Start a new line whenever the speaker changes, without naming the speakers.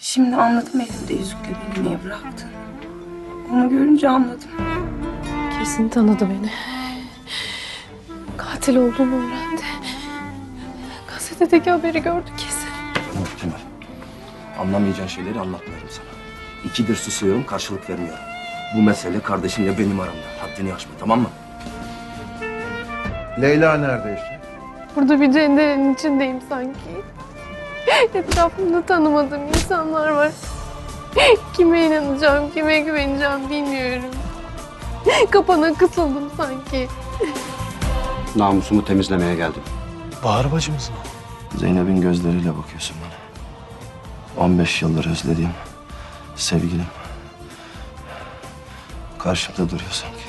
Şimdi anladım elimde yüzükle beni niye bıraktın. Onu görünce anladım.
Kesin tanıdı beni. Katil olduğumu öğrendi. Gazetedeki haberi gördü kesin.
Tamam Kemal. Anlamayacağın şeyleri anlatmıyorum sana. İkidir susuyorum, karşılık vermiyorum. Bu mesele kardeşinle benim aramda. Haddini aşma, tamam mı?
Leyla nerede işte?
Burada bir cenderenin içindeyim sanki. Etrafımda tanımadığım insanlar var. Kime inanacağım, kime güveneceğim bilmiyorum. Kapana kısıldım sanki.
Namusumu temizlemeye geldim.
Bahar bacımız mı?
Zeynep'in gözleriyle bakıyorsun bana. 15 yıldır özlediğim sevgilim. Karşımda duruyor sanki.